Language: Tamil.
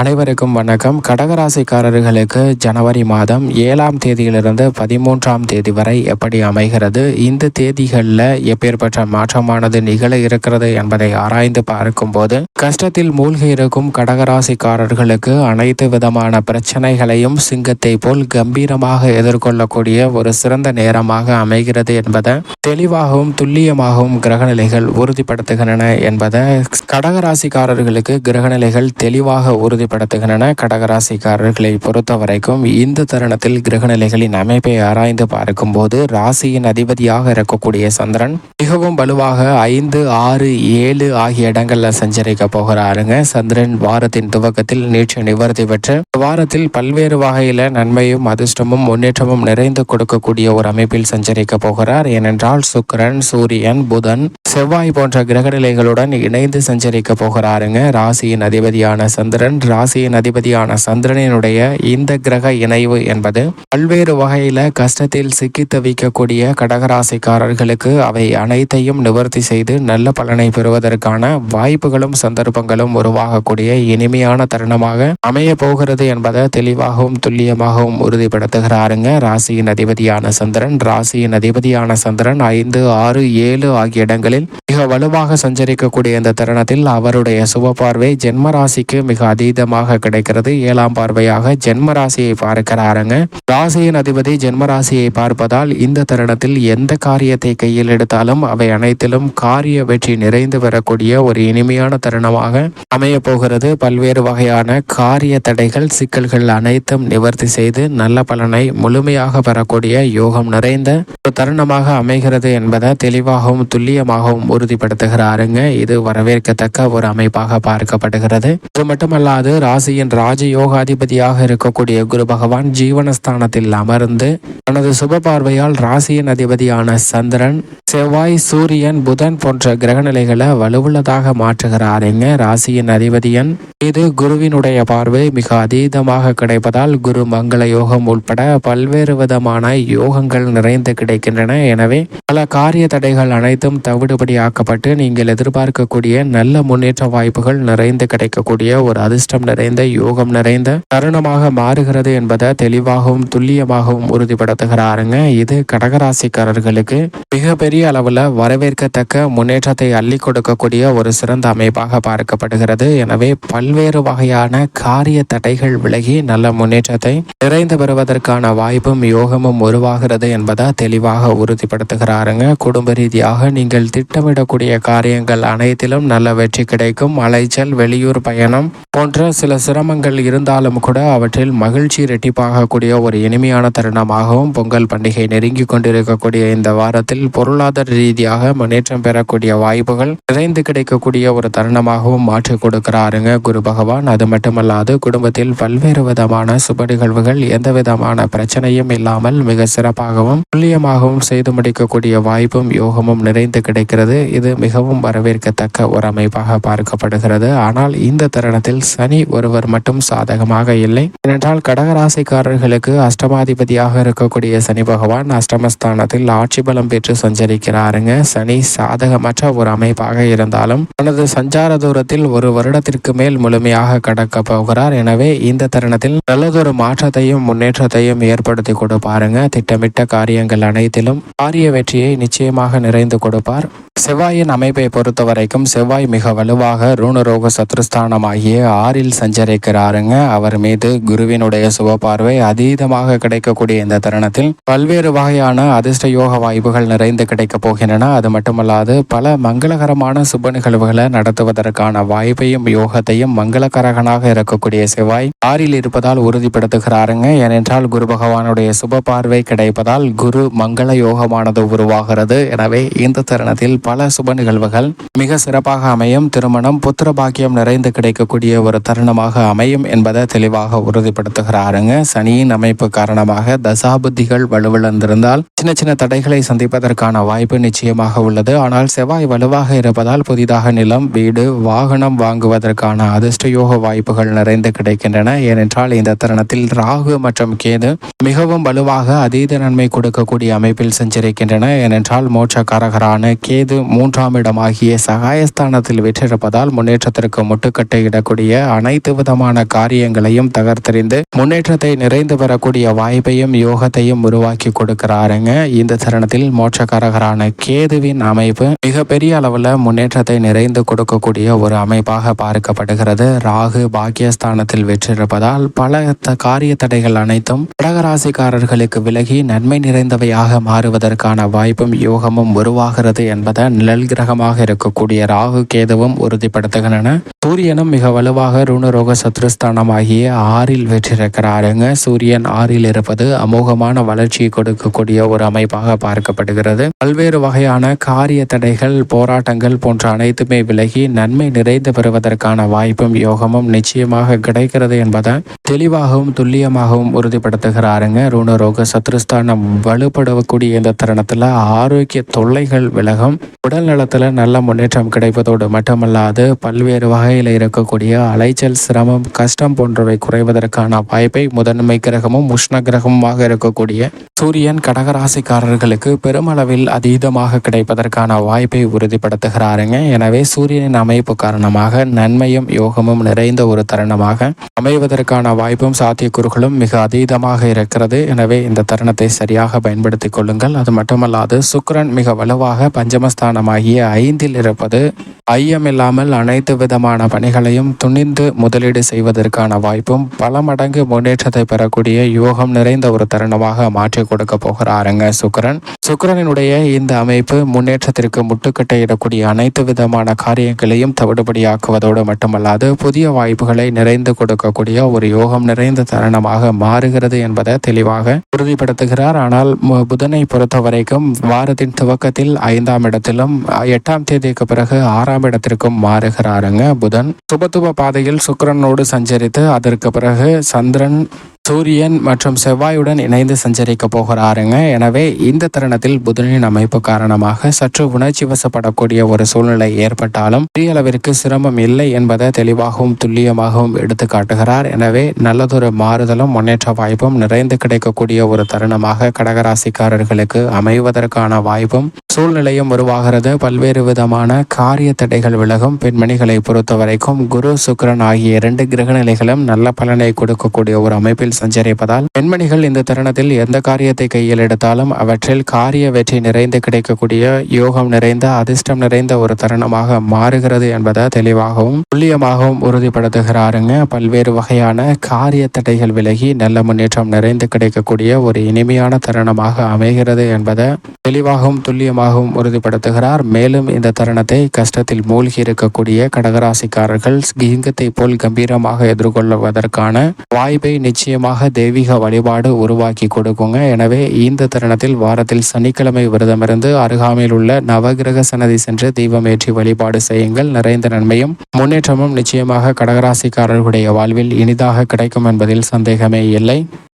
அனைவருக்கும் வணக்கம். கடகராசிக்காரர்களுக்கு ஜனவரி மாதம் ஏழாம் தேதியிலிருந்து பதிமூன்றாம் தேதி வரை எப்படி அமைகிறது? இந்த தேதிகளில் எப்பேற்பட்ட மாற்றமானது நிகழ இருக்கிறது என்பதை ஆராய்ந்து பார்க்கும்போது கஷ்டத்தில் மூழ்கி இருக்கும் கடகராசிக்காரர்களுக்கு அனைத்து விதமான பிரச்சனைகளையும் சிங்கத்தை போல் கம்பீரமாக எதிர்கொள்ளக்கூடிய ஒரு சிறந்த நேரமாக அமைகிறது என்பதை தெளிவாகவும் துல்லியமாகவும் கிரகநிலைகள் உறுதிப்படுத்துகின்றன என்பதை கடகராசிக்காரர்களுக்கு கிரகநிலைகள் தெளிவாக உறுதி உறுதிப்படுத்துகின்றன. கடகராசிக்காரர்களை பொறுத்த வரைக்கும் இந்த தருணத்தில் கிரகநிலைகளின் அமைப்பை ஆராய்ந்து பார்க்கும்போது ராசியின் அதிபதியாக இருக்கக்கூடிய சந்திரன் மிகவும் வலுவாக ஐந்து ஆறு ஏழு ஆகிய இடங்கள்ல சஞ்சரிக்க போகிறாருங்க. சந்திரன் வாரத்தின் துவக்கத்தில் நேற்று நிவர்த்தி பெற்று வாரத்தில் பல்வேறு வகையில நன்மையும் அதிர்ஷ்டமும் முன்னேற்றமும் நிறைந்து கொடுக்கக்கூடிய ஒரு அமைப்பில் சஞ்சரிக்க போகிறார். ஏனென்றால் சுக்கிரன் சூரியன் புதன் செவ்வாய் போன்ற கிரகநிலைகளுடன் இணைந்து சஞ்சரிக்க போகிறாருங்க. ராசியின் அதிபதியான சந்திரன் ராசியின் அதிபதியான சந்திரனினுடைய இந்த கிரக இணைவு என்பது பல்வேறு வகையில கஷ்டத்தில் சிக்கி தவிக்கக்கூடிய கடகராசிக்காரர்களுக்கு அவை அனைத்தையும் நிவர்த்தி செய்து நல்ல பலனை பெறுவதற்கான வாய்ப்புகளும் சந்தர்ப்பங்களும் உருவாகக்கூடிய இனிமையான தருணமாக அமைய போகிறது என்பதை தெளிவாகவும் துல்லியமாகவும் உறுதிப்படுத்துகிறாருங்க. ராசியின் அதிபதியான சந்திரன். ராசியின் அதிபதியான சந்திரன் ஐந்து ஆறு ஏழு ஆகிய இடங்களில் மிக வலுவாக சஞ்சரிக்கக்கூடிய இந்த தருணத்தில் அவருடைய சுப பார்வை ஜென்ம ராசிக்கு மிக அதீத விதமாக கிடைக்கிறது. ஏழாம் பார்வையாக ஜென்ம ராசியை பார்க்கிறாருங்க. ராசியின் அதிபதி ஜென்ம ராசியை பார்ப்பதால் இந்த தருணத்தில் எந்த காரியத்தை கையில் எடுத்தாலும் அவை அனைத்திலும் காரிய வெற்றி நிறைந்து வரக்கூடிய ஒரு இனிமையான தருணமாக அமைய போகிறது. பல்வேறு வகையான காரிய தடைகள் சிக்கல்கள் அனைத்தும் நிவர்த்தி செய்து நல்ல பலனை முழுமையாக பெறக்கூடிய யோகம் நிறைந்த ஒரு தருணமாக அமைகிறது என்பதை தெளிவாகவும் துல்லியமாகவும் உறுதிப்படுத்துகிறாருங்க. இது வரவேற்கத்தக்க ஒரு அமைப்பாக பார்க்கப்படுகிறது. இது மட்டுமல்லாது ராசியின் ராஜ யோகாதிபதியாக இருக்கக்கூடிய குரு பகவான் ஜீவனஸ்தானத்தில் அமர்ந்து தனது சுப பார்வையால் ராசியின் அதிபதியான சந்திரன் செவ்வாய் சூரியன் புதன் போன்ற கிரகநிலைகளை வலுவுள்ளதாக மாற்றுகிறாருங்க ராசியின் அதிபதியன் இது குருவினுடைய பார்வை மிக அதீதமாக கிடைப்பதால் குரு மங்கள யோகம் உட்பட பல்வேறு விதமான யோகங்கள் நிறைந்து கிடைக்கின்றன. எனவே பல காரிய தடைகள் அனைத்தும் தவிடுபடியாக்கப்பட்டு நீங்கள் எதிர்பார்க்கக்கூடிய நல்ல முன்னேற்ற வாய்ப்புகள் நிறைந்து கிடைக்கக்கூடிய ஒரு அதிர்ஷ்டம் நிறைந்த யோகம் நிறைந்த தருணமாக மாறுகிறது என்பதை தெளிவாகவும் துல்லியமாகவும் உறுதிப்படுத்துகிறாருங்க. இது கடகராசிக்காரர்களுக்கு மிகப்பெரிய அளவில் வரவேற்கத்தக்க முன்னேற்றத்தை அள்ளி கொடுக்கக்கூடிய ஒரு சிறந்த அமைப்பாக பார்க்கப்படுகிறது. எனவே பல்வேறு வகையான காரிய தடைகள் விலகி நல்ல முன்னேற்றத்தை நிறைந்து பெறுவதற்கான வாய்ப்பும் யோகமும் உருவாகிறது என்பதை தெளிவாக உறுதிப்படுத்துகிறாருங்க. குடும்ப ரீதியாக நீங்கள் திட்டமிடக்கூடிய காரியங்கள் அனைத்திலும் நல்ல வெற்றி கிடைக்கும். அலைச்சல் வெளியூர் பயணம் போன்ற சில சிரமங்கள் இருந்தாலும் கூட அவற்றில் மகிழ்ச்சி இரட்டிப்பாகக்கூடிய ஒரு இனிமையான தருணமாகவும் பொங்கல் பண்டிகை நெருங்கி கொண்டிருக்கக்கூடிய இந்த வாரத்தில் பொருளாதார ரீதியாக முன்னேற்றம் பெறக்கூடிய வாய்ப்புகள் நிறைந்து கிடைக்கக்கூடிய ஒரு தருணமாகவும் மாற்றி கொடுக்கிறாருங்க குரு பகவான். அது மட்டுமல்லாது குடும்பத்தில் பல்வேறு விதமான சுப நிகழ்வுகள் எந்த விதமான பிரச்சனையும் இல்லாமல் மிக சிறப்பாகவும் துல்லியமாகவும் செய்து முடிக்கக்கூடிய வாய்ப்பும் யோகமும் நிறைந்து கிடைக்கிறது. இது மிகவும் வரவேற்கத்தக்க ஒரு அமைப்பாக பார்க்கப்படுகிறது. ஆனால் இந்த தருணத்தில் சனி ஒருவர் மட்டும் சாதகமாக இல்லை. ஏனென்றால் கடகராசிக்காரர்களுக்கு அஷ்டமாதிபதியாக இருக்கக்கூடிய சனி பகவான் அஷ்டமஸ்தானத்தில் ஆட்சி பலம் பெற்று சஞ்சரிக்கிறாருங்க. சனி சாதகமற்ற ஒரு அமைப்பாக இருந்தாலும் தனது சஞ்சார தூரத்தில் ஒரு வருடத்திற்கு மேல் முழுமையாக கடக்க போகிறார். எனவே இந்த தருணத்தில் நல்லதொரு மாற்றத்தையும் முன்னேற்றத்தையும் ஏற்படுத்தி கொடுப்பாருங்க. திட்டமிட்ட காரியங்கள் அனைத்திலும் காரிய வெற்றியை நிச்சயமாக நிறைந்து கொடுப்பார். செவ்வாயின் அமைப்பை பொறுத்த வரைக்கும் செவ்வாய் மிக வலுவாக ரூணரோக சத்ருஸ்தானமாகிய ஆறில் சஞ்சரிக்கிறாருங்க. அவர் மீது குருவினுடைய சுப பார்வை அதீதமாக கிடைக்கக்கூடிய இந்த தருணத்தில் பல்வேறு வகையான அதிர்ஷ்ட யோக வாய்ப்புகள் நிறைந்து கிடைக்கப் போகின்றன. அது மட்டுமல்லாது பல மங்களகரமான சுப நிகழ்வுகளை நடத்துவதற்கான வாய்ப்பையும் யோகத்தையும் மங்களகரகனாக இருக்கக்கூடிய செவ்வாய் ஆறில் இருப்பதால் உறுதிப்படுத்துகிறாருங்க. ஏனென்றால் குரு பகவானுடைய சுப பார்வை கிடைப்பதால் குரு மங்கள யோகமானது உருவாகிறது. எனவே இந்த தருணத்தில் பல சுப நிகழ்வுகள் மிக சிறப்பாக அமையும். திருமணம் புத்திர பாக்கியம் நிறைந்து கிடைக்கக்கூடிய ஒரு தருணமாக அமையும் என்பதை தெளிவாக உறுதிப்படுத்துகிறாருங்க. சனியின் அமைப்பு காரணமாக தசாபுத்திகள் வலுவிழந்திருந்தால் சின்ன சின்ன தடைகளை சந்திப்பதற்கான வாய்ப்பு நிச்சயமாக உள்ளது. ஆனால் செவ்வாய் வலுவாக இருப்பதால் புதிதாக நிலம் வீடு வாகனம் வாங்குவதற்கான அதிர்ஷ்ட யோக வாய்ப்புகள் நிறைந்து கிடைக்கின்றன. ஏனென்றால் இந்த தருணத்தில் ராகு மற்றும் கேது மிகவும் வலுவாக அதீத நன்மை கொடுக்கக்கூடிய அமைப்பில் செஞ்சிருக்கின்றன ஏனென்றால் மோட்சக்காரகரான கேது மூன்றாம் இடமாகிய சகாயஸ்தானத்தில் வெற்றிருப்பதால் முன்னேற்றத்திற்கு முட்டுக்கட்டை இடக்கூடிய அனைத்து விதமான காரியங்களையும் தகர்த்தெறிந்து முன்னேற்றத்தை நிறைந்து பெறக்கூடிய வாய்ப்பையும் யோகத்தையும் உருவாக்கி கொடுக்கிறாருங்க. இந்த தருணத்தில் மோட்சக்காரகரான கேதுவின் அமைப்பு மிகப்பெரிய அளவில் முன்னேற்றத்தை நிறைந்து கொடுக்கக்கூடிய ஒரு அமைப்பாக பார்க்கப்படுகிறது. ராகு பாக்கியஸ்தானத்தில் வெற்றிருப்பதால் பல த- காரிய தடைகள் அனைத்தும் கடகராசிக்காரர்களுக்கு விலகி நன்மை நிறைந்தவையாக மாறுவதற்கான வாய்ப்பும் யோகமும் உருவாகிறது என்பதை நிழல் கிரகமாக இருக்கக்கூடிய ராகு கேதுவும் உறுதிப்படுத்துகின்றன. சூரியனும் மிக வலுவாக ருணரோக சத்ருஸ்தானம் ஆகிய ஆறில் வெற்றிருக்கிறாருங்க சூரியன் ஆறில் இருப்பது அமோகமான வளர்ச்சியை கொடுக்கக்கூடிய ஒரு அமைப்பாக பார்க்கப்படுகிறது. பல்வேறு வகையான காரிய தடைகள் போராட்டங்கள் போன்ற அனைத்துமே விலகி நன்மை நிறைந்து பெறுவதற்கான வாய்ப்பும் யோகமும் நிச்சயமாக கிடைக்கிறது என்பதை தெளிவாகவும் துல்லியமாகவும் உறுதிப்படுத்துகிறாருங்க. ருணரோக சத்ருஸ்தானம் வலுப்படக்கூடிய இந்த தருணத்துல ஆரோக்கிய தொல்லைகள் விலகும். உடல் நலத்துல நல்ல முன்னேற்றம் கிடைப்பதோடு மட்டுமல்லாது பல்வேறு வகையில் இருக்கக்கூடிய அலைச்சல் சிரமம் கஷ்டம் போன்றவை குறைவதற்கான வாய்ப்பை முதன்மை கிரகமும் உஷ்ண கிரகமுமாக இருக்கக்கூடிய சூரியன் கடகராசிக்காரர்களுக்கு பெருமளவில் அதீதமாக கிடைப்பதற்கான வாய்ப்பை உறுதிப்படுத்துகிறாருங்க. எனவே சூரியனின் அமைப்பு காரணமாக நன்மையும் யோகமும் நிறைந்த ஒரு தருணமாக அமைவதற்கான வாய்ப்பும் சாத்தியக்கூறுகளும் மிக அதீதமாக இருக்கிறது. எனவே இந்த தருணத்தை சரியாக பயன்படுத்திக் கொள்ளுங்கள். அது மட்டுமல்லாது சுக்கரன் மிக வலுவாக பஞ்சமஸ்தானமாகிய ஐந்தில் இருப்பது ஐயமில்லாமல் அனைத்து விதமான பணிகளையும் துணிந்து முதலீடு செய்வதற்கான வாய்ப்பும் பல மடங்கு முன்னேற்றத்தை பெறக்கூடிய யோகம் நிறைந்த ஒரு தருணமாக மாற்றி கொடுக்க போகிறாருங்க சுக்கிரன். சுக்கரனினுடைய இந்த அமைப்பு முன்னேற்றத்திற்கு முட்டுக்கட்டை இடக்கூடிய அனைத்து விதமான காரியங்களையும் தவிடுபடியாக்குவதோடு மட்டுமல்லாது புதிய வாய்ப்புகளை நிறைந்து கொடுக்கக்கூடிய ஒரு யோகம் நிறைந்த தருணமாக மாறுகிறது என்பதை தெளிவாக உறுதிப்படுத்துகிறார். ஆனால் புதனை பொறுத்த வரைக்கும் வாரத்தின் துவக்கத்தில் ஐந்தாம் இடத்திலும் எட்டாம் தேதிக்கு பிறகு ஆறாம் இடத்திற்கும் மாறுகிறாருங்க புதன். சுபத்துவ பாதையில் சுக்கரனோடு சஞ்சரித்து அதற்கு பிறகு சந்திரன் சூரியன் மற்றும் செவ்வாயுடன் இணைந்து சஞ்சரிக்க போகிறாருங்க. எனவே இந்த தருணத்தில் புதனின் அமைப்பு காரணமாக சற்று உணர்ச்சி வசப்படக்கூடிய ஒரு சூழ்நிலை ஏற்பட்டாலும் பெரிய அளவிற்கு சிரமம் இல்லை என்பதை தெளிவாகவும் துல்லியமாகவும் எடுத்து காட்டுகிறார். எனவே நல்லதொரு மாறுதலும் முன்னேற்ற வாய்ப்பும் நிறைந்து கிடைக்கக்கூடிய ஒரு தருணமாக கடகராசிக்காரர்களுக்கு அமைவதற்கான வாய்ப்பும் சூழ்நிலையும் உருவாகிறது. பல்வேறு விதமான காரிய தடைகள் விலகும். பெண்மணிகளை பொறுத்த வரைக்கும் குரு சுக்கிரன் ஆகிய இரண்டு கிரகநிலைகளும் நல்ல பலனை கொடுக்கக்கூடிய ஒரு அமைப்பில் சஞ்சரிப்பதால் பெண்மணிகள் இந்த தருணத்தில் எந்த காரியத்தை கையில் எடுத்தாலும் அவற்றில் காரிய வெற்றி நிறைந்து கிடைக்கக்கூடிய யோகம் நிறைந்த அதிர்ஷ்டம் நிறைந்த ஒரு தருணமாக மாறுகிறது என்பதை தெளிவாகவும் துல்லியமாகவும் உறுதிப்படுத்துகிறாருங்க. பல்வேறு வகையான காரிய தடைகள் விலகி நல்ல முன்னேற்றம் நிறைந்து கிடைக்கக்கூடிய ஒரு இனிமையான தருணமாக அமைகிறது என்பதை தெளிவாகவும் துல்லியமாகவும் உறுதிப்படுத்துகிறார். மேலும் இந்த தருணத்தை கஷ்டத்தில் மூழ்கி இருக்கக்கூடிய கடகராசிக்காரர்கள் கிங்கத்தை போல் கம்பீரமாக எதிர்கொள்வதற்கான வாய்ப்பை நிச்சயமாக தெய்வீக வழிபாடு உருவாக்கி கொடுக்குங்க. எனவே இந்த தருணத்தில் வாரத்தில் சனிக்கிழமை விரதமிருந்து அருகாமையில் உள்ள நவகிரக சன்னதி சென்று தீபமேற்றி வழிபாடு செய்யுங்கள். நிறைந்த நன்மையும் முன்னேற்றமும் நிச்சயமாக கடகராசிக்காரர்களுடைய வாழ்வில் இனிதாக கிடைக்கும் என்பதில் சந்தேகமே இல்லை.